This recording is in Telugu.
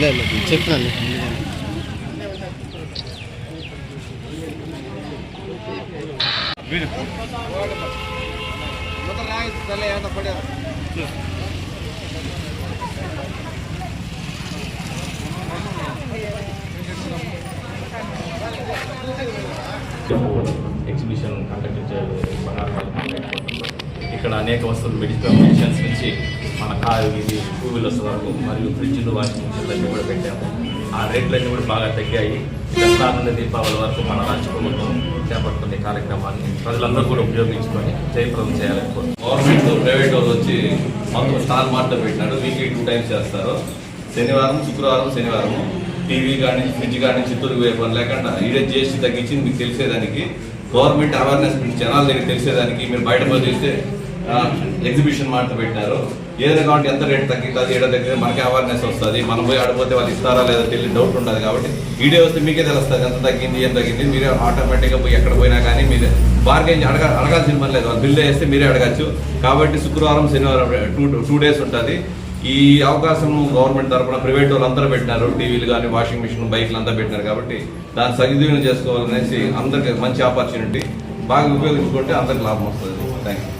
లేదు లేదు ఎగ్జిబిషన్ కండక్ట్ చేయాలి ఇక్కడ అనేక వస్తువులు మెడిసిన్ మెడిసిన్స్ నుంచి మన కారు ఇది టూ వీలర్స్ వరకు మరియు ఫ్రిడ్జ్లు వాషింగ్ మిషన్లు అన్నీ కూడా పెట్టాము. ఆ రేట్లన్నీ కూడా బాగా తగ్గాయి. దసరా నుండి దీపావళి వరకు మన రాష్ట్ర ప్రభుత్వం చేపడుతున్న కార్యక్రమాన్ని ప్రజలందరూ కూడా ఉపయోగించుకొని జయప్రదం చేయాలని గవర్నమెంట్ ప్రైవేట్ వాళ్ళు వచ్చి మొత్తం స్టాల్ మార్ట్ పెట్టినాడు వీక్లీ టూ టైమ్స్ చేస్తారు. శనివారం శుక్రవారం శనివారం టీవీ కానీ ఫ్రిడ్జ్ కానీ చిత్తూరుకు పోయే పని లేకుండా ఈడే జిఎస్టీ తగ్గించింది మీకు తెలిసేదానికి. గవర్నమెంట్ అవేర్నెస్ జనాల దగ్గర తెలిసేదానికి. మీరు బయట పోయి ఎగ్జిబిషన్ మాట పెట్టినారు. ఏదైనా కాబట్టి ఎంత రేట్ తగ్గుతుంది ఏడో దగ్గర మనకి అవేర్నెస్ వస్తుంది. మనం పోయి ఆడిపోతే వాళ్ళు ఇస్తారా లేదా తెలియని డౌట్ ఉండదు కాబట్టి వీడియో వస్తే మీకే తెలుస్తుంది. ఎంత తగ్గింది ఏం తగ్గింది మీరే ఆటోమేటిక్గా పోయి ఎక్కడ పోయినా కానీ మీరు బార్గెన్ అడగ అడగాల్సిన పని లేదు. వాళ్ళు బిల్ వేస్తే మీరే అడగచ్చు. కాబట్టి శుక్రవారం శనివారం టూ టూ డేస్ ఉంటుంది. ఈ అవకాశం గవర్నమెంట్ తరఫున ప్రైవేట్ వాళ్ళు అందరూ పెట్టినారు. టీవీలు కానీ వాషింగ్ మిషన్ బైక్లు అంతా పెట్టినారు కాబట్టి దాన్ని సద్వినియోగం చేసుకోవాలనేసి అందరికి మంచి ఆపర్చునిటీ బాగా ఉపయోగించుకుంటే అందరికి లాభం వస్తుంది. Thank you